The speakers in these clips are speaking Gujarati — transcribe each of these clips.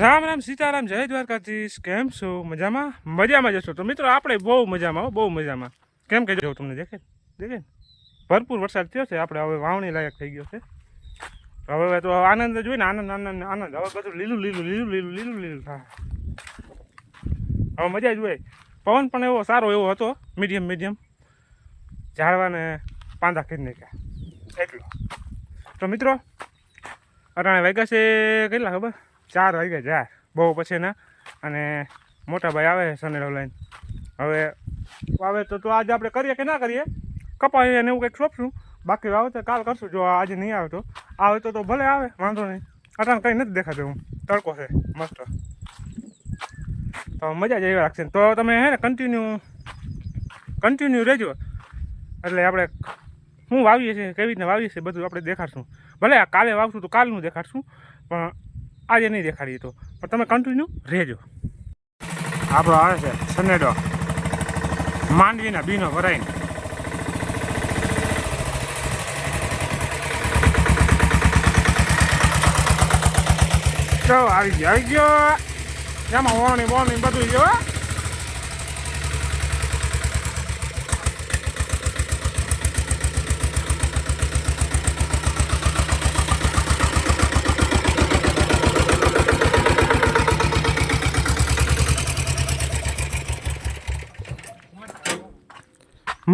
રામ રામ સીતારામ, જય દ્વારકાધીશ. કેમ છો? મજામાં? મજામાં જશો તો મિત્રો, આપણે બહુ મજામાં બહુ મજામાં. કેમ કે જો તમને દેખે દેખે ભરપૂર વરસાદ થયો છે. આપણે હવે વાવણી લાયક થઈ ગયો છે. હવે તો આનંદ જોઈએ ને, આનંદ આનંદ આનંદ. હવે બધું લીલું લીલું લીલું લીલું લીલું લીલું. થાય હવે મજા જ હોય. પવન પણ એવો સારો એવો હતો. Medium medium. ઝાડવાને પાંદા કરી નાખ્યા. એટલો. તો મિત્રો, અટાણે વાગ્યા છે કેટલા ખબર? ચાર વાગ્યા ચાર બહુ પછી ના? અને મોટા ભાઈ આવે સનેડો લઈને. હવે વાવે તો તો આજે આપણે કરીએ કે ના કરીએ? કપાઈએ ને એવું કંઈક સોંપશું. બાકી આવે તો કાલ કરશું. જો આજે નહીં આવે તો. આવે તો ભલે આવે, વાંધો નહીં. અટાણ કંઈ નથી દેખાતું હું તડકો છે. મસ્ત. તો મજા જ એવી રાખશે તો તમે હે ને કન્ટિન્યુ કન્ટિન્યુ રહેજો. એટલે આપણે શું વાવીએ છીએ, કેવી રીતના વાવીએ છીએ, બધું આપણે દેખાડશું. ભલે કાલે વાવશું તો કાલનું દેખાડશું, પણ આજે નહીં દેખાડી તો. પણ તમે કન્ટિન્યુ રહેજો. આપણો આવે છે સનેડો. માંડવીના બીનો ભરાઈને તો આવી ગયો આવી ગયો. એમાં વોણી બોણી બધું જો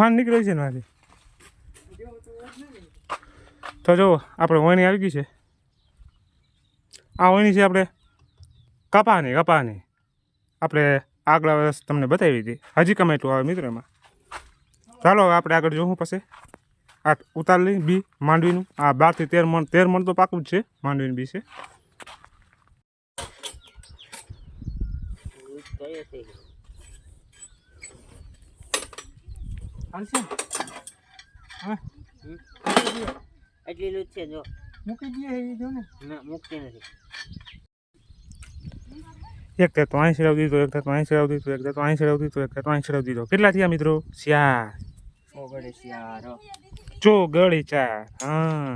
માન નીકળે છે ને આજે તો જો, આપણે વણી આવી ગઈ છે. આ વણી છે આપણે કપાની કપાની. આપણે આગલા વર્ષ તમને બતાવી હતી. હજી કમેટું આવે મિત્રમાં ચાલો હવે આપણે આગળ જોવું પછી. આ ઉતારલી બી, માંડવીનું. આ બારથી તેર મણ તેર મણ તો પાકું જ છે, માંડવીનું બી છે. હાલશે હા એટલી લૂજ છે જો. મૂકી દઈએ એ જો ને ના મૂકતી નથી. એક તો અહીં ચડાવી દીધો એક તે અહીં ચડાવી દીધો એક તે અહીં ચડાવી દીધો એક તે અહીં ચડાવી દીધો. કેટલા થયા મિત્રો? ચાર. ઓગળે શિયાળો ચો ગળી ચાર હા.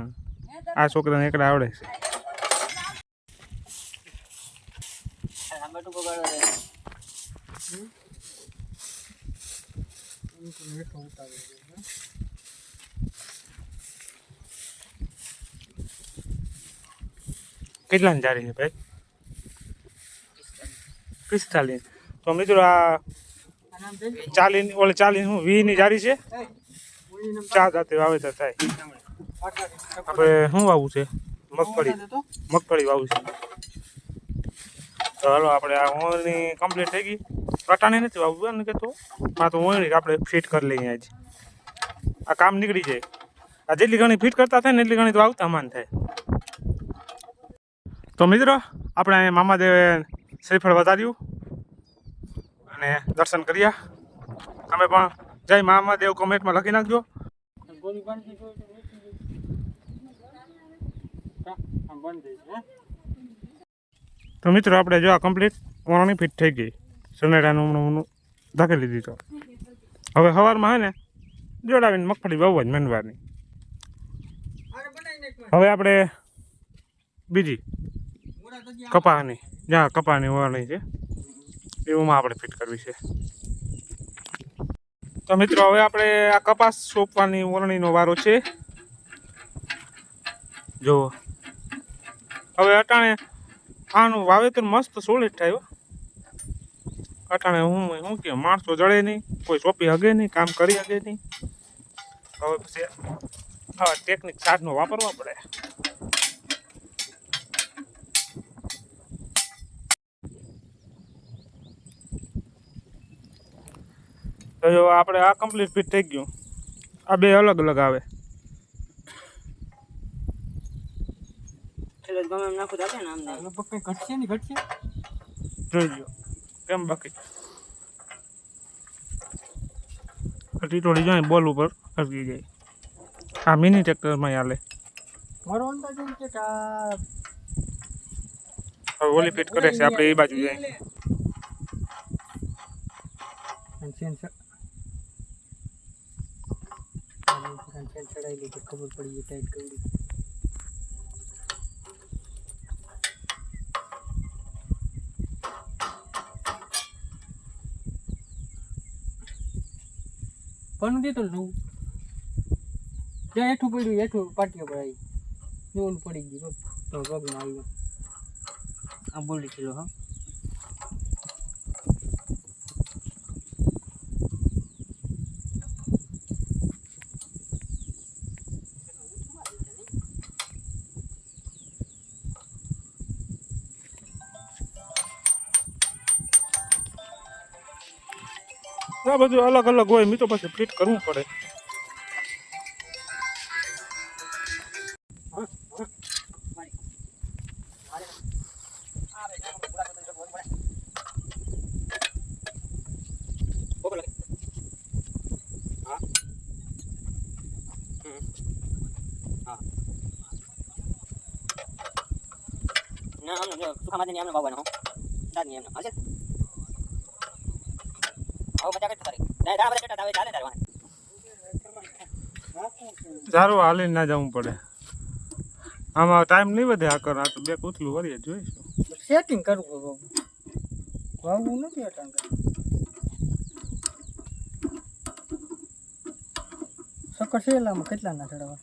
આ છોકરાને એકડા આવડે છે. લાંબા ટૂંકો ગાળો રે કેટલાની જારી છે ભાઈ? પિસ્તાલીસ. તો મિત્રો આ ચાલીસ, ઓલે ચાલીસ હું વીસની જારી છે? ચા જાતે વાવેતર થાય. આપણે શું વાવવું છે? મગફળી. મગફળી વાવવું છે. તો હાલો, આપણે આ ઓળણી કમ્પ્લીટ થઈ ગઈ. કટાણે નથી વાવવું ને કે તો? આ તો ઓળણી આપણે ફિટ કરી લઈએ આજે. આ કામ નીકળી જાય. આ જેટલી ઘણી ફિટ કરતા થાય ને, એટલી ઘણી તો આવતા માન થાય. તો મિત્રો, આપણે અહીંયા મામાદેવે શ્રીફળ વધાર્યું. અને દર્શન કર્યા. તમે પણ જય મામાદેવ કોમેન્ટમાં લખી નાખજો. તો મિત્રો, આપણે જો આ કમ્પ્લીટ ઓરણી ફિટ થઈ ગઈ. સનેડાનું હમણાં ધકેલી દીધો હવે સવારમાં હે ને જોડાવીને મગફળી વાવવા જ હવે આપણે બીજી કપાની જ્યાં કપાની ઓરણી છે, એવુંમાં આપણે ફિટ કરવી છે. તો મિત્રો, હવે આપણે આ કપાસ સોંપવાની ઓરણીનો વારો છે. જો હવે અટાણે આનું વાવેતર મસ્ત સોલિડ થાય. અટાણે હું શું કે માણસો જળે નહીં કોઈ સોંપી હગે નહીં કામ કરી હગે નહીં. હવે પછી હવે ટેકનિક સાધનો વાપરવા પડે. તો જો આપણે આ કમ્પ્લીટ ફિટ થઈ ગયું. આ બે અલગ અલગ આવે. એટલે ગમે એમ નાખું ને આમ લગભગ કઈ ઘટશે ને ઘટશે? જોઈ લ્યો. કેમ બાકી. ટીટોળી જાય બોલ ઉપર અટકી જાય આ મિની ટ્રેક્ટરમાં હાલે. મારો અંદાજ એમ છે કે આ હવે ઓલી ફિટ કરે છે આપણે એ બાજુ જાય. સેન્સર સેન્સર ચડાવી લીધી ખબર પડી જાય ટાઈટ કરી પણ દીધું નવું. ત્યાં હેઠું પડ્યું, હેઠું પર આવી. નવું પડી ગયું પગમાં આવ્યું. આ બોલી કિલો હા? આ બધું અલગ અલગ હોય મિત્રો પછી ફિટ કરવું પડે. ના આમને જો, સુખા માટે આમને વાવવાનો હો. દાદની એમને હાલશે આવો મજા કરતો તારી ના દાડા બધા ચાલે ચાલે તારે સારું હાલીને ના જવું પડે. આમાં ટાઈમ નહીં વધે આ કર આ તો બે કૂતલું વળીએ જોઈશું. સેટિંગ કરવું બરોબર વાવવું નથી અટાણ સકર શેલામાં કેટલા ના ચડાવવા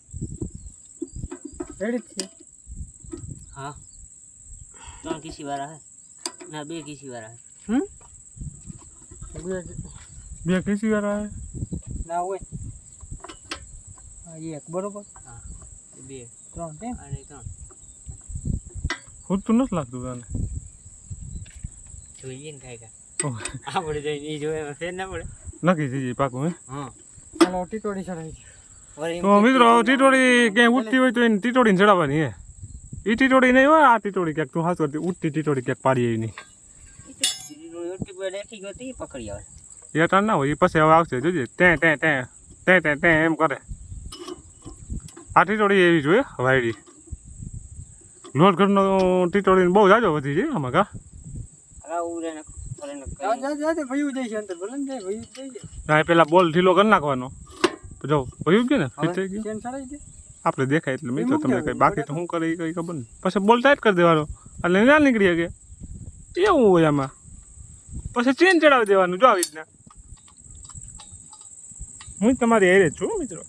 રેડી જ છે. હા. ત્રણ કિસી વાળા હે. ના બે કિસી વાળા હે. હમ? બે બે કઈ વાર આવે? ના હોય. એક બરોબર? હા બે. ત્રણ કેમ? અને ત્રણ. ખૂટતું નથી લાગતું તને. જોઈએ ને કાંઈ કાંઈ. આપણે જોઈએ એ જોઈએ ફેર ના પડે. નક્કી થઈ જાય પાકું હે? હા. ચાલો ટીટોડી ચડાવી તો મિત્રો ટીટોડી ક્યાંય ઉઠતી હોય તો એને ટીટોડીને ચડાવવાની હે? એ ટીટોડી નહીં હોય આ ટીટોડી ક્યાંક તું હાથ કરતી ઉઠતી ટીટોડી ક્યાંક પાડી આવી નહીં. પકડી આવે. એ તાર ના હોય એ પછી હવે આવશે જોજે. તે તે તે તે તે તે એમ કરે. આ ટીટોડી એવી જોઈએ વાયડી. લોટ ઘરનો ટીટોડીને બહુ જાજો વધી જાય આમાં કા? હવે ઉરે ને ફરે ને. જા જા જા તે ભયું જાય છે અંતર ભલે ને જાય ભયું જાય છે આ પેલા બોલ ઢીલો કરી નાખવાનો. તો જો ભયું ગયું ને? આપણે દેખાય એટલે મિત્રો તમને કઈ બાકી તો શું કરે એ કઈ ખબર નહીં. પછી બોલ ટાઈટ કરી દેવાનો. એટલે ના નીકળી શકે. એવું હોય આમાં. પછી ચેન ચડાવી દેવાનું જો આવી રીતના. હું તમારી હેરે છું હો મિત્રો.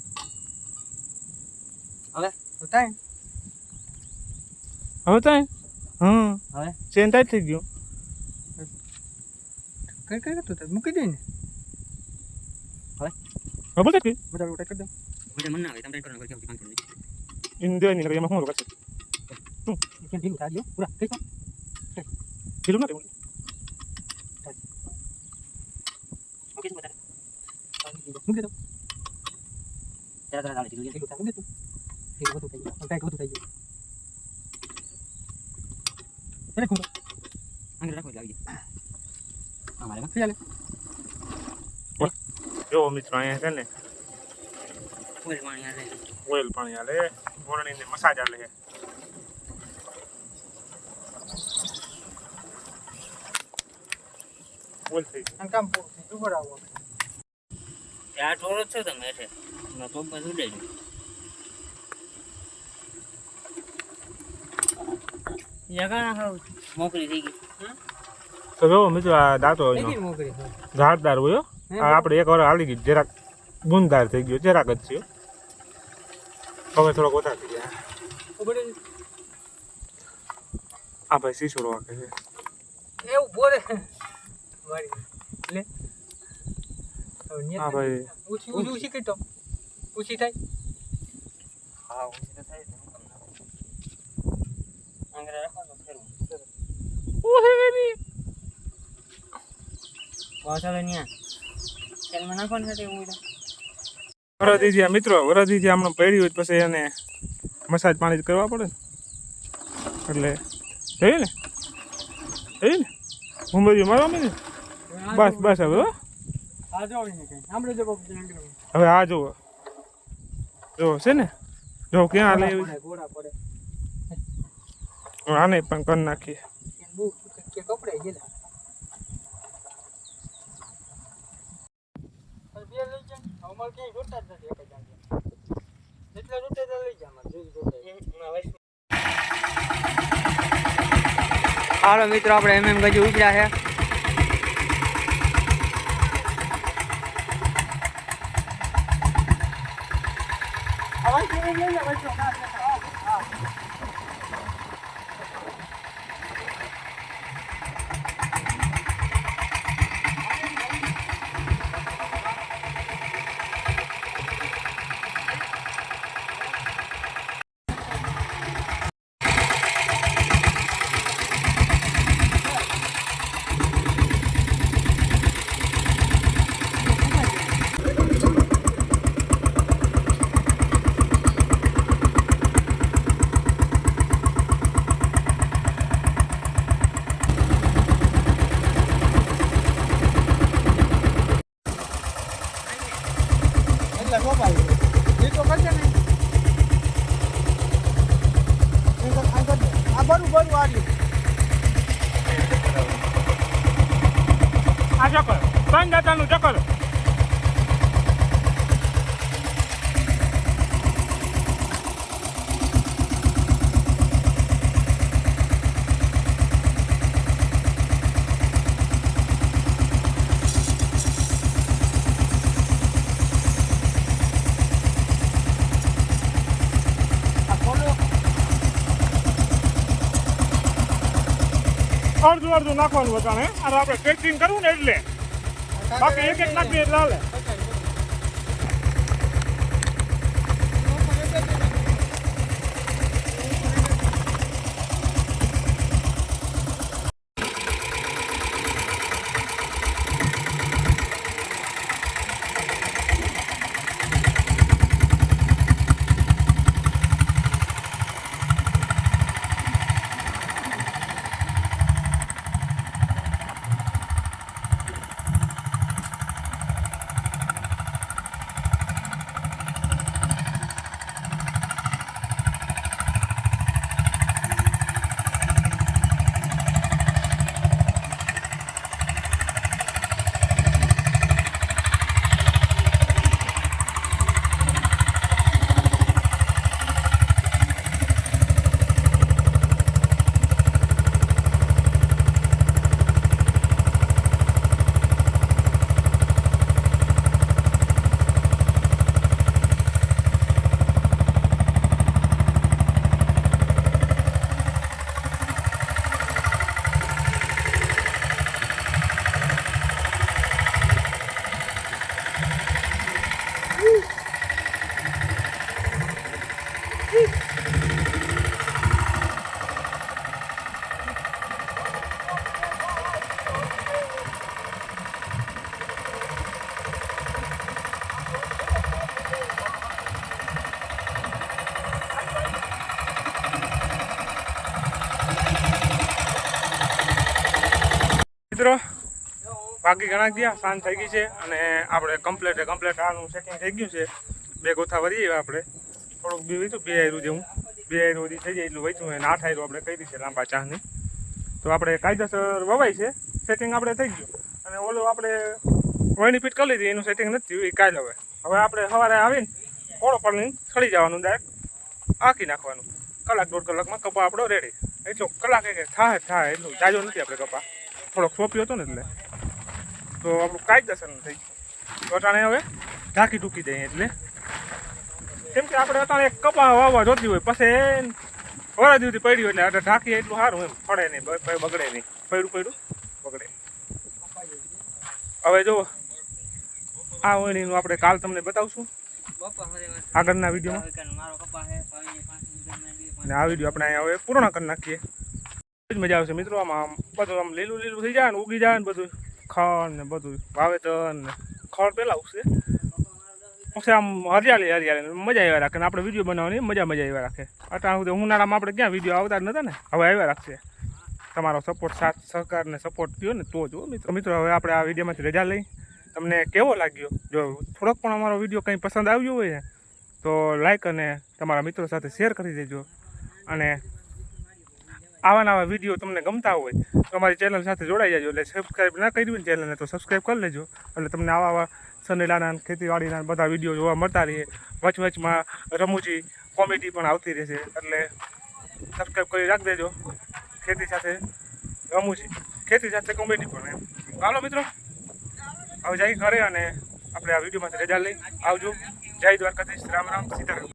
હવે? બતાય હવે તાય હા હવે? ચેન થઈ ગયો. કઈ કઈ તું તાર મૂકી દે ને. હવે? બોલ કે? બધા ઉઠા કરી દે મને મન ના આવે તમે કરો કામ દે ની એમાં શું કરશે કેમ ઢીલું થાય ગયો પૂરા કઈ ઢીલું ના રહેવું. ઓકે બતા મૂકી દે જરા જરા ચાલે છે મૂકી દે ઢીલું વધુ થઈ ગયું ટાઈટ વધુ થઈ ગયું એને કુંડો અંગે રાખો એટલે આવી જાય હા મારે ચાલે જો મિત્રો અહીંયા છે ને ફૂલ પાણી આલે ઓઇલ પાણી આલે મોરણી ને મસાજ આલે ઓઇલ થઈ કામ પૂરું થઈ ગયું બરાબર આ ટોરો છો તમે એટલે ના તો બધું ઉડે જગા હાવ મોકરી થઈ ગઈ. તો જો મિત્રો આ દાંતો એનો. કેટલી મોકરી છે? ઝાડદાર હોય આપણે એક વાર હાલી ગઈ જરાક ગુંદાર થઈ ગયો જરાક જ છે હવે થોડોક ઓછા થઈ ગયા. આ ભાઈ શીશો એવું બોલે. લે. હા ભાઈ. થાય? હા ઓછી તો થાય રાખો તો વાસળે ન્યા. તે મિત્રો જે હમણાં પડી હોય પછી એને મસાજ પાણી કરવા પડે. ને એટલે જોયું ને? જોયું ને? મુંબઈ મારવા ને બસ બસ હવે હો. આ જો ને જો હવે આ જુઓ. જો છે ને? જો ક્યાં લઈ ઘોડા પડે આને પણ કરી નાખીએ. કપડે ગયેલા. બે લઈ જા અમાર ક્યાંય જોતા જ નથી એક જ આંગે. જેટલા જોતા લઈ જા અમારે હાલો મિત્રો આપણે એમ એમ ગજુ ઉપડ્યા છે આ બરું બરું આ આ ચક્કર ત્રણ દાતાનું ચક્કર આ ખોલો. અડધું અડધું નાખવાનું બધાને. અને આપણે પેકિંગ કરવું ને એટલે. બાકી એક એક નાખીએ એટલે હાલે. મિત્રો, બાકી ઘણા ગયા, સાંજ થઈ ગઈ છે અને આપણે કમ્પ્લેટ કમ્પ્લેટ આનું સેટિંગ થઈ ગયું છે. બે ગોથા વરીએ આપણે. થોડુંક બી વીતું બે આયરું જેવું. બે આયરું હજી થઈ જાય એટલું વહીતું અને આઠ આયરું આપણે કરી છે લાંબા ચાની તો આપણે કાયદેસર વવાય છે. સેટિંગ આપણે થઈ ગયું. અને ઓલું આપણે વણી પીટ કરી લીધી, એનું સેટિંગ નથી થયું, એ કાલ હવે. હવે આપણે સવારે આવીને કોળો પડીને છળી જવાનું ડાયરેક્ટ આખી નાખવાનું. કલાક દોઢ કલાકમાં કપા આપણો રેડી એટલો કલાક એક થાય થાય, એટલું જાજો નથી આપણે કપા. થોડોક સોંપ્યો હતો ને એટલે. તો આપણું કાયદેસરનું થઈ ગયું. તો અટાણે હવે ઢાંકી ટૂંકી દઈએ એટલે. કેમ કે આપણે અટાણે કપા વાવવા જોતી હોય, પછી વરા દિવસથી પડ્યું એટલે અટાણે ઢાંકીએ એટલું સારું એમ. પડે નહીં બગડે નહીં. પડ્યું પડ્યું, બગડે. હવે જો આ વણીનું આપણે કાલ તમને બતાવશું. સુધી આગળના વિડીયોમાં. અને આ વીડિયો આપણે અહીંયા હવે પૂર્ણ કરી નાખીએ. જ મજા આવશે મિત્રો. આમાં બધું આમ લીલું લીલું થઈ જાય ને ઉગી જાય ને બધું ખણ ને બધું, વાવેતર ને ખડ પહેલાં ઉગશે પછી આમ હરિયાળી હરિયાળી મજા આવ્યા રાખે ને આપણે વીડિયો બનાવવાની મજા મજા આવ્યા રાખે. અત્યાર સુધી ઉનાળામાં આપણે ક્યાં વીડિયો આવતા જ નતા ને? હવે આવ્યા રાખશે. તમારો સપોર્ટ સાથ, સહકાર ને સપોર્ટ થયો ને તો જો મિત્રો. મિત્રો, હવે આપણે આ વિડીયોમાંથી રજા લઈ. તમને કેવો લાગ્યો? જો થોડોક પણ અમારો વીડિયો કંઈ પસંદ આવ્યો હોય તો લાઈક અને તમારા મિત્રો સાથે શેર કરી દેજો. અને આવા નવા વીડિયો તમને ગમતા હોય, તો અમારી ચેનલ સાથે જોડાઈ જાજો. એટલે સબસ્ક્રાઈબ ના કરી હોય ચેનલને તો સબસ્ક્રાઈબ કરી લેજો. એટલે તમને આવા આવા સનેલાના ખેતીવાડીના બધા વીડિયો જોવા મળતા રહે વચ વચમાં રમૂજી કોમેડી પણ આવતી રહેશે. એટલે સબસ્ક્રાઈબ કરી રાખી દેજો. ખેતી સાથે રમૂજી. ખેતી સાથે કોમેડી પણ એમ. ચાલો મિત્રો, હવે જઈ ઘરે અને આપણે આ વિડીયોમાંથી રજા લઈ આવજો. જય દ્વારકાધીશ. રામ રામ. સીતારામ.